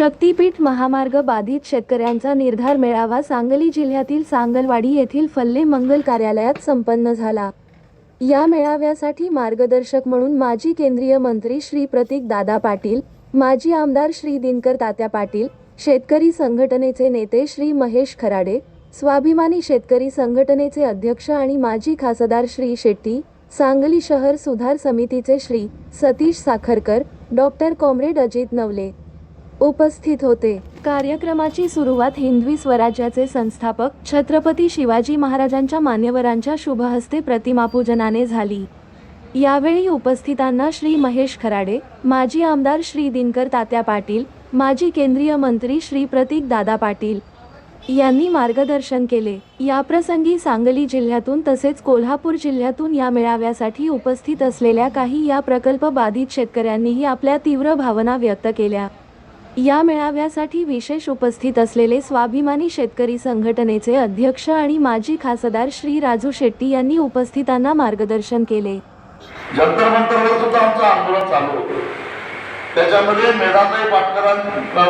शक्तीपीठ महामार्ग बाधित शेतकऱ्यांचा निर्धार मेळावा सांगली जिल्ह्यातील सांगलवाडी येथील फल्ले मंगल कार्यालयात संपन्न झाला. या मेळाव्यासाठी मार्गदर्शक म्हणून माजी केंद्रीय मंत्री श्री प्रतीक दादा पाटील माजी आमदार श्री दिनकर तात्या पाटील शेतकरी संघटनेचे नेते श्री महेश खराडे स्वाभिमानी शेतकरी संघटनेचे अध्यक्ष आणि माजी खासदार श्री शेट्टी सांगली शहर सुधार समितीचे श्री सतीश साखरकर डॉक्टर कॉम्रेड अजित नवले. उपस्थित होते. कार्यक्रमाची सुरुवात हिंदवी स्वराज्याचे संस्थापक छत्रपती शिवाजी महाराजांच्या मान्यवरांच्या शुभहस्ते प्रतिमापूजनाने झाली. यावेळी उपस्थितांना श्री महेश खराडे माजी आमदार श्री दिनकर तात्या पाटील माजी केंद्रीय मंत्री श्री प्रतीक दादा पाटील यांनी मार्गदर्शन केले. याप्रसंगी सांगली जिल्ह्यातून तसेच कोल्हापूर जिल्ह्यातून या मेळाव्यासाठी उपस्थित असलेल्या काही या प्रकल्प बाधित शेतकऱ्यांनीही आपल्या तीव्र भावना व्यक्त केल्या. या मेळाव्यासाठी विशेष उपस्थित असलेले स्वाभिमानी शेतकरी संघटनेचे अध्यक्ष आणि माजी खासदार श्री राजू शेट्टी यांनी उपस्थितांना मार्गदर्शन केले. जंतर मंतरवर सुद्धा आमचं आंदोलन चालू होतं. त्याच्यामध्ये मेधाताई पाटकरां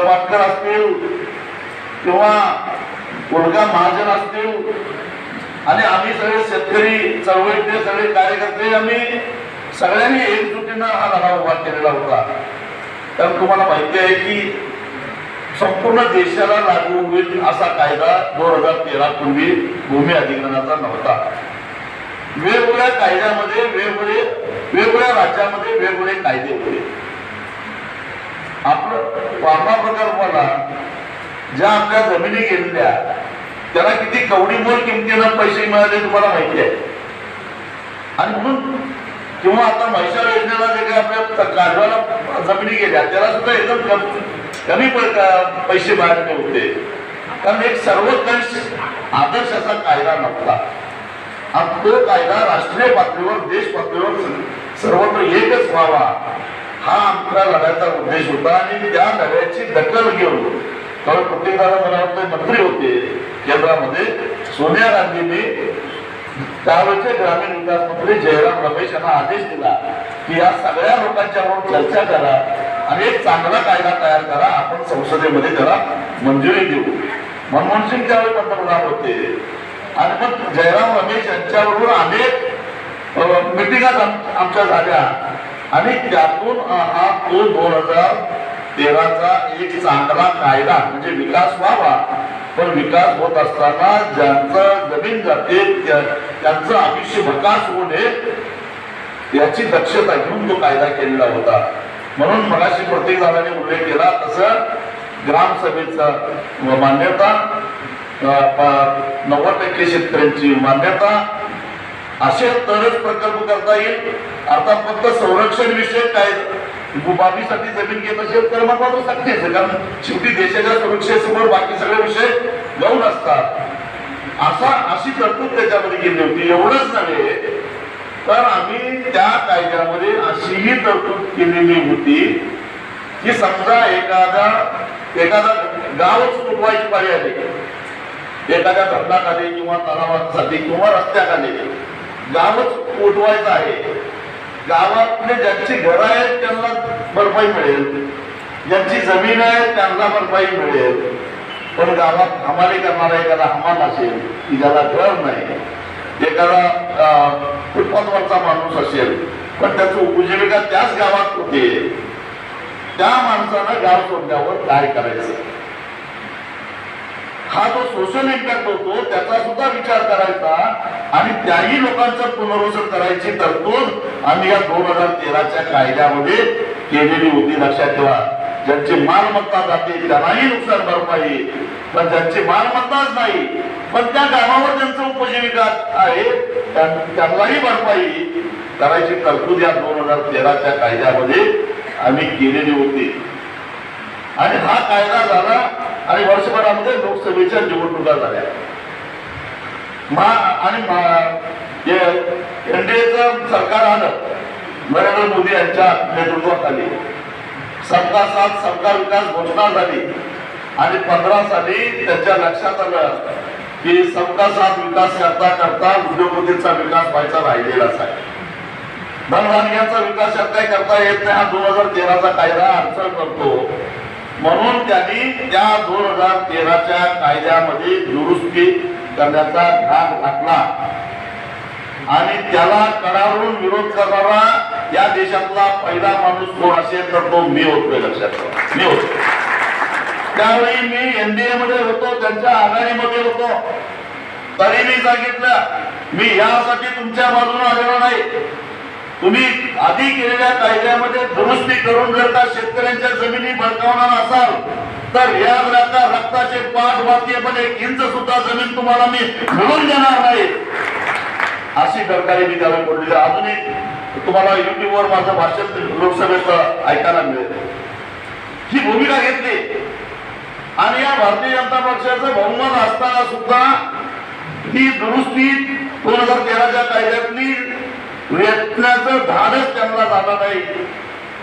पाटकर असतील किंवा गुडगा महाजन असतील आणि आम्ही सगळे शेतकरी चळवळीतले सगळे कार्यकर्ते आम्ही सगळ्यांनी एकजुटीनं हा लढा उभा केलेला होता. तर तुम्हाला माहिती आहे की संपूर्ण देशाला लागू होईल असा कायदा दोन हजार तेरा पूर्वी भूमी अधिग्रहणाचा नव्हता. वेगवेगळ्या कायद्यामध्ये वेगवेगळे वेगवेगळ्या राज्यामध्ये वेगवेगळे कायदे होते. आपलं वारणा प्रकल्पाला ज्या आपल्या जमिनी गेलेल्या त्याला किती कवडी मोल किमतीनं पैसे मिळाले तुम्हाला माहिती आहे. आणि म्हणून किंवा आता म्हैसाळ योजनेला जे काही आपल्या काढवाला जमिनी गेल्या त्याला सुद्धा एकदम कम- कमी पैसे मिळाले होते. कारण एक सर्वोत्कृष्ट आदर्श असा कायदा नव्हता. आणि तो कायदा राष्ट्रीय पातळीवर देश पातळीवर सर्वत्र एकच व्हावा हा आमचा लढ्याचा उद्देश होता. आणि त्या लढ्याची दखल घेऊन कारण प्रत्येकाला मला वाटतं मंत्री होते केंद्रामध्ये सोनिया गांधींनी त्यावेळेचे ग्रामीण विकास मंत्री जयराम रमेश यांना आदेश दिला की या सगळ्या लोकांच्या बरोबर चर्चा करा आणि एक चांगला कायदा तयार करा. आपण संसदेमध्ये त्याला मंजुरी देऊ. मनमोहन सिंग त्यावेळी पंतप्रधान होते. आणि मग जयराम रमेश यांच्याबरोबर अनेक मिटिंगा आमच्या झाल्या. आणि त्यातून हा तो दोन हजार तेराचा एक चांगला कायदा म्हणजे विकास व्हावा पण विकास होत असताना ज्यांचं जमीन जाते त्या- त्यांचं आयुष्य भकास होऊ नये याची दक्षता घेऊन तो कायदा केलेला होता. म्हणून मगाशी प्रत्येक जणांनी उल्लेख केला तसं ग्रामसभेचा मान्यता नव्वद टक्के शेतकऱ्यांची मान्यता असे तरच प्रकल्प करता येईल. आता फक्त संरक्षण विषयक काय बाबीसाठी जमीन घेत असेल तर मग मात्र सक्तीच कारण शेवटी देशाच्या सुरक्षेसमोर बाकी सगळे विषय जाऊन असतात. असा अशी तरतूद त्याच्यामध्ये केली होती. एवढंच नव्हे तर आम्ही त्या कायद्यामध्ये अशीही तरतूद केलेली होती की समजा एखादा एखादा गावच उठवायची पाळी आली एखाद्या धरणाखाली किंवा तलावासाठी किंवा रस्त्याखाली गावच उठवायचं आहे. गावातले ज्यांची घरं आहेत त्यांना भरपाई मिळेल. ज्यांची जमीन आहे त्यांना भरपाई मिळेल. पण गावात हमाली करणारा एखादा हमाल असेल की ज्याला घर नाही एखादा फुटपाथवरचा माणूस असेल पण त्याची उपजीविका त्याच गावात होते त्या माणसानं गाव सोडल्यावर काय करायचं? हा जो सोशल इम्पॅक्ट होतो त्याचा सुद्धा विचार करायचा आणि त्याही लोकांचं पुनर्वसन करायची तरतूद आम्ही या दोन हजार तेराच्या कायद्यामध्ये केलेली होती. लक्षात ठेवा. ज्यांची मालमत्ता जाते त्यांनाही नुकसान भरपाई. पण ज्यांची मालमत्ताच नाही पण त्या गावावर त्यांचं उपजीविका आहे त्यांनाही भरपाई करायची तरतूद या दोन हजार तेराच्या कायद्यामध्ये आम्ही केलेली होती. आणि हा कायदा झाला आणि वर्षभरामध्ये लोकसभेच्या निवडणुका झाल्या. आणि एनडीएचं सरकार आलं नरेंद्र मोदी यांच्या नेतृत्वाखाली. सबका साथ सबका विकास घोषणा झाली आणि पंधरा साली त्यांच्या लक्षात आलं की सबका साथ विकास करता करता उद्योगपतींचा विकास व्हायचा राहिलेलाच आहे. धनधान्याचा विकास करता करता येत नाही हा दोन हजार तेराचा कायदा अडचण करतो म्हणून त्यांनी त्या दोन हजार तेराच्या कायद्यामध्ये दुरुस्ती करण्याचा भाग घातला. आणि त्याला कडावून विरोध करणारा या देशातला पहिला माणूस कोण असेल तर तो मी होतोय लक्षात ठेवा. मी होतो त्यावेळी मी एनडीए मध्ये होतो त्यांच्या आघाडीमध्ये होतो. तरी मी सांगितलं मी यासाठी तुमच्या बाजूने आलेलो नाही. तुम्ही आधी केलेल्या कायद्यामध्ये दुरुस्ती करून जर का शेतकऱ्यांच्या जमिनी बळकावणार असाल तर या राखा रक्ताचे पाठ वाक्य पण एक इंच सुद्धा जमीन तुम्हाला मी मिळून देणार नाही. अशी सरकारी मी त्याला बोललेली अजूनही तुम्हाला युट्यूबवर माझं भाषण लोकसभेचं ऐकायला मिळेल. ही भूमिका घेतली. आणि या भारतीय जनता पक्षाचं बहुमत असताना सुद्धा ही दुरुस्ती दोन हजार तेराच्या कायद्यातली वेचण्याचं धाडस त्यांना झाला नाही.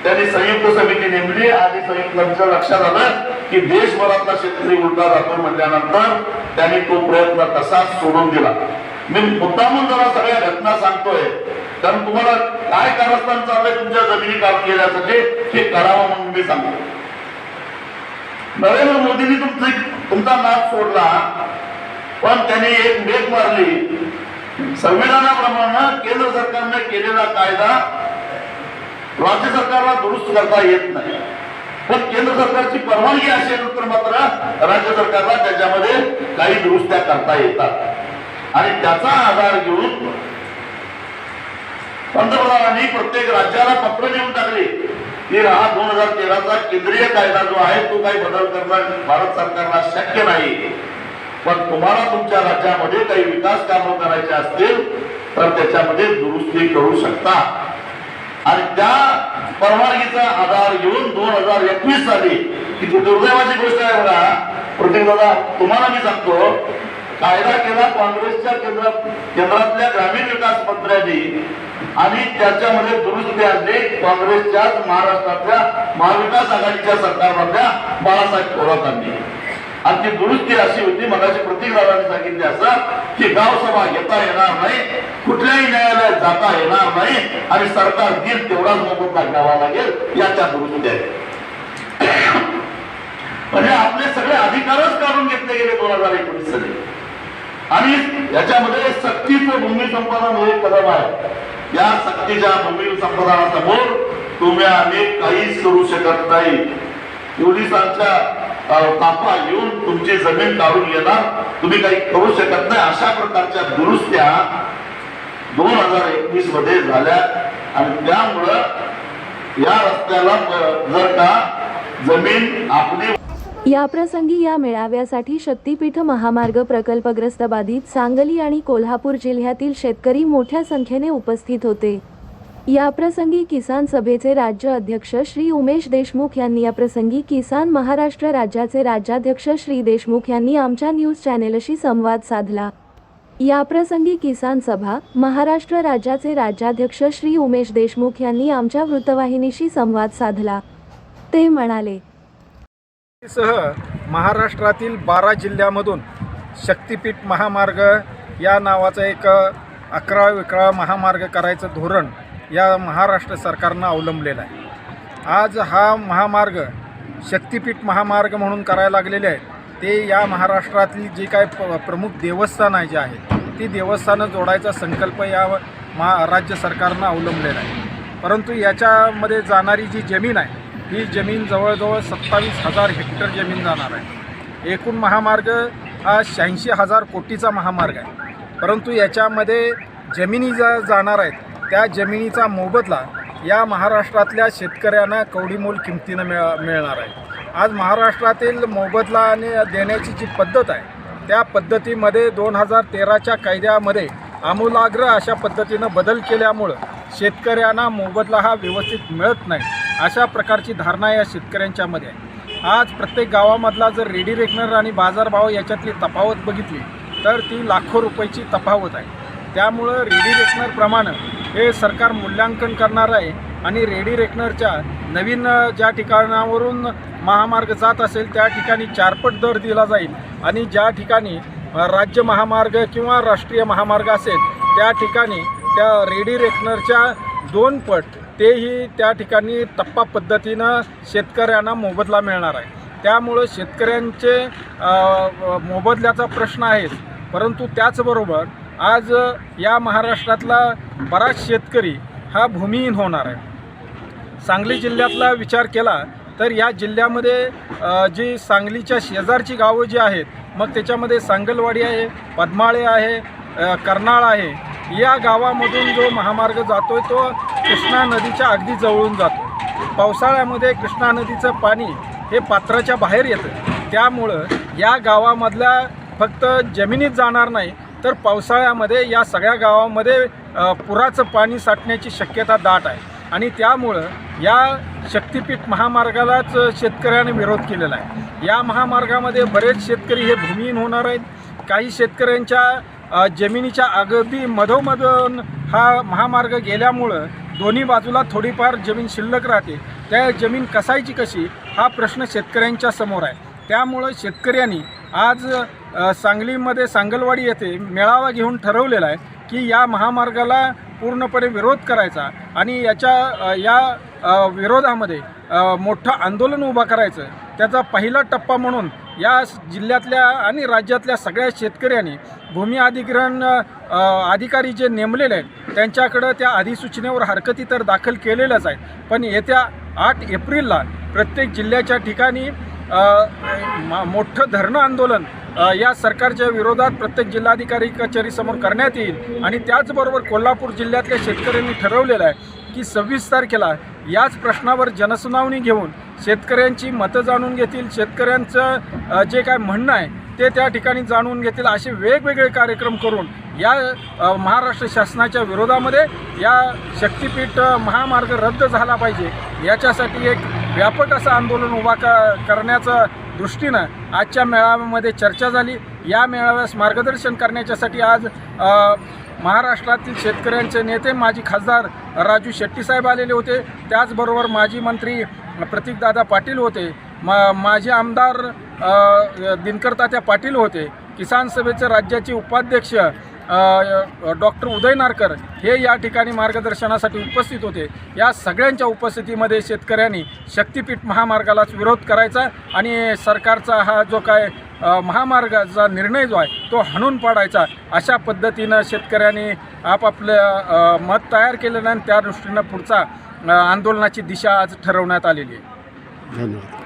त्यांनी संयुक्त समिती नेमली आणि संयुक्त समितीच्या लक्षात आलं की देशभरातला शेतकरी उलटा जातो म्हटल्यानंतर त्यांनी तो प्रयत्न तसाच सोडून दिला. मी मुद्दामून जरा सगळ्या घटना सांगतोय. कारण तुम्हाला काय कारस्थान चाललंय तुमच्या जमिनी काम केल्यासाठी हे करावं म्हणून मी सांगतो. नरेंद्र मोदींनी तुमचा नाद सोडला पण त्यांनी एक मेघ मारली. संविधानाप्रमाणे केंद्र सरकारने केलेला कायदा राज्य सरकारला दुरुस्त करता येत नाही. पण केंद्र सरकारची परवानगी असेल तर मात्र राज्य सरकारला त्याच्यामध्ये काही दुरुस्त्या करता येतात. आणि त्याचा आधार घेऊन पंतप्रधानांनी प्रत्येक राज्याला पत्र लिहून टाकले की हा दोन हजार तेराचा केंद्रीय कायदा जो आहे तो काही बदल करणं भारत सरकारला शक्य नाही. पण तुम्हाला तुमच्या राज्यामध्ये काही विकास कामं करायचे असतील तर त्याच्यामध्ये दुरुस्ती करू शकता. आणि त्या परवानगीचा आधार घेऊन दोन हजार एकवीस साली किती दुर्दैवाची गोष्ट आहे बघा. प्रत्येक दादा तुम्हाला मी सांगतो कायदा केला काँग्रेसच्या केंद्र केंद्रातल्या ग्रामीण विकास मंत्र्यांनी आणि त्याच्यामध्ये दुरुस्ती आणली काँग्रेसच्याच महाराष्ट्रातल्या महाविकास आघाडीच्या सरकारमधल्या बाळासाहेब थोरातांनी. आणि ती दुरुस्ती अशी होती मगाशी प्रतिक्रियाने सांगितले असं की गावसभा घेता येणार नाही कुठल्याही न्यायालयात जाता येणार नाही आणि सरकार देईल तेवढाच मोबदला घ्यावा लागेल याच्या दुरुस्ती आहेत. म्हणजे आपले सगळे अधिकारच काढून घेतले गेले दोन हजार एकोणीस साली. आणि याच्यामध्ये सक्तीचं भूमी संपादन हे कदम आहे. या सक्तीच्या भूमी संपादनासमोर तुम्ही आम्ही काहीच करू शकत नाही. पोलिसांच्या कापा येऊन तुमची जमीन काढून येणार. तुम्ही काही करू शकत नाही. अशा प्रकारच्या दुरुस्त्या दोन हजार एकवीसमध्ये झाल्या. आणि त्यामुळं या रस्त्याला जर का जमीन आपली याप्रसंगी या मेळाव्यासाठी शक्तीपीठ महामार्ग प्रकल्पग्रस्त बाधित सांगली आणि कोल्हापूर जिल्ह्यातील शेतकरी मोठ्या संख्येने उपस्थित होते. याप्रसंगी किसान सभेचे राज्य अध्यक्ष श्री उमेश देशमुख यांनी याप्रसंगी किसान महाराष्ट्र राज्याचे राज्याध्यक्ष श्री देशमुख यांनी आमच्या न्यूज चॅनेलशी संवाद साधला. याप्रसंगी किसान सभा महाराष्ट्र राज्याचे राज्याध्यक्ष श्री उमेश देशमुख यांनी आमच्या वृत्तवाहिनीशी संवाद साधला. ते म्हणाले सह महाराष्ट्रातील बारा जिल्ह्यामधून शक्तिपीठ महामार्ग या नावाचा एक अकरा विकळा महामार्ग करायचं धोरण या महाराष्ट्र सरकारनं अवलंबलेलं आहे. आज हा महामार्ग शक्तिपीठ महामार्ग म्हणून करायला लागलेले आहेत. ते या महाराष्ट्रातली जी काय प प्रमुख देवस्थानं जे आहेत ती देवस्थानं जोडायचा संकल्प या महा राज्य सरकारनं अवलंबलेला आहे. परंतु याच्यामध्ये जाणारी जी जमीन आहे ही जमीन जवळजवळ सत्तावीस हजार हेक्टर जमीन जाणार आहे. एकूण महामार्ग हा शहाऐंशी हजार कोटीचा महामार्ग आहे. परंतु याच्यामध्ये जमिनी ज्या जाणार आहेत. त्या जमिनीचा मोबदला या महाराष्ट्रातल्या शेतकऱ्यांना कवडीमोल किमतीनं मिळ मिळणार आहे. आज महाराष्ट्रातील मोबदला आणि देण्याची जी पद्धत आहे त्या पद्धतीमध्ये दोन हजार तेराच्या कायद्यामध्ये आमूलाग्र अशा पद्धतीनं बदल केल्यामुळं शेतकऱ्यांना मोबदला हा व्यवस्थित मिळत नाही अशा प्रकारची धारणा या शेतकऱ्यांच्यामध्ये आहे. आज प्रत्येक गावामधला जर रेडी रेकनर आणि बाजारभाव याच्यातली तफावत बघितली तर ती लाखो रुपयाची तफावत आहे. त्यामुळं रेडी रेकनरप्रमाणे हे सरकार मूल्यांकन करणार आहे आणि रेडी रेकनरच्या नवीन ज्या ठिकाणावरून महामार्ग जात असेल त्या ठिकाणी चारपट दर दिला जाईल. आणि ज्या ठिकाणी राज्य महामार्ग किंवा राष्ट्रीय महामार्ग असेल त्या ठिकाणी त्या रेडी रेकनरच्या दोन पट तेही त्या ठिकाणी टप्पा पद्धतीनं शेतकऱ्यांना मोबदला मिळणार आहे. त्यामुळं शेतकऱ्यांचे मोबदल्याचा प्रश्न आहेच. परंतु त्याचबरोबर आज या महाराष्ट्रातला बराच शेतकरी हा भूमिहीन होणार आहे. सांगली जिल्ह्यातला विचार केला तर या जिल्ह्यामध्ये जी सांगलीच्या शेजारची गावं जी आहेत मग त्याच्यामध्ये सांगलवाडी आहे पद्माळे आहे कर्नाळ आहे या गावामधून जो महामार्ग जातो आहे तो कृष्णा नदीच्या अगदी जवळून जातो. पावसाळ्यामध्ये कृष्णा नदीचं पाणी हे पात्राच्या बाहेर येतं. त्यामुळं या गावामधल्या फक्त जमिनीत जाणार नाही तर पावसाळ्यामध्ये या सगळ्या गावामध्ये पुराचं पाणी साठण्याची शक्यता दाट आहे. आणि त्यामुळं या शक्तिपीठ महामार्गालाच शेतकऱ्याने विरोध केलेला आहे. या महामार्गामध्ये बरेच शेतकरी हे भूमिहीन होणार आहेत. काही शेतकऱ्यांच्या जमिनीच्या अगदी मधोमधून हा महामार्ग गेल्यामुळं दोन्ही बाजूला थोडीफार जमीन शिल्लक राहते. त्या जमीन कसायची कशी हा प्रश्न शेतकऱ्यांच्या समोर आहे. त्यामुळं शेतकऱ्यांनी आज सांगलीमध्ये सांगलवाडी येथे मेळावा घेऊन ठरवलेला आहे की या महामार्गाला पूर्णपणे विरोध करायचा आणि याच्या या विरोधामध्ये मोठं आंदोलन उभं करायचं. त्याचा पहिला टप्पा म्हणून या जिल्ह्यातल्या आणि राज्यातल्या सगळ्या शेतकऱ्यांनी भूमी अधिग्रहण अधिकारी जे नेमलेले आहेत त्यांच्याकडं त्या अधिसूचनेवर हरकती तर दाखल केलेल्याच आहेत. पण येत्या आठ एप्रिलला प्रत्येक जिल्ह्याच्या ठिकाणी मोठं धरणं आंदोलन या सरकारच्या विरोधात प्रत्येक जिल्हाधिकारी कचेरीसमोर करण्यात येईल. आणि त्याचबरोबर कोल्हापूर जिल्ह्यातल्या शेतकऱ्यांनी ठरवलेलं आहे की सव्वीस तारखेला याच प्रश्नावर जनसुनावणी घेऊन शेतकऱ्यांची मतं जाणून घेतील. शेतकऱ्यांचं जे काय म्हणणं आहे ते त्या ठिकाणी जाणून घेतील. असे वेगवेगळे कार्यक्रम करून या महाराष्ट्र शासनाच्या विरोधामध्ये या शक्तिपीठ महामार्ग रद्द झाला पाहिजे. याच्यासाठी एक व्यापक असं आंदोलन उभा क करण्याचं दृष्टीनं आजच्या मेळाव्यामध्ये चर्चा झाली. या मेळाव्यास मार्गदर्शन करण्याच्यासाठी आज महाराष्ट्रातील शेतकऱ्यांचे नेते माजी खासदार राजू शेट्टीसाहेब आलेले होते. त्याचबरोबर माजी मंत्री प्रतीकदादा पाटील होते. मा माजी आमदार दिनकर तात्या पाटील होते. किसान सभेचे राज्याचे उपाध्यक्ष डॉक्टर उदय नारकर हे या ठिकाणी मार्गदर्शनासाठी उपस्थित होते. या सगळ्यांच्या उपस्थितीमध्ये शेतकऱ्यांनी शक्तिपीठ महामार्गालाच विरोध करायचा आणि सरकारचा हा जो काय महामार्गाचा निर्णय जो आहे तो हाणून पाडायचा अशा पद्धतीनं शेतकऱ्यांनी आपापलं मत तयार केलेलं आणि त्या दृष्टीनं पुढचा आंदोलनाची दिशा आज ठरवण्यात आलेली आहे. धन्यवाद.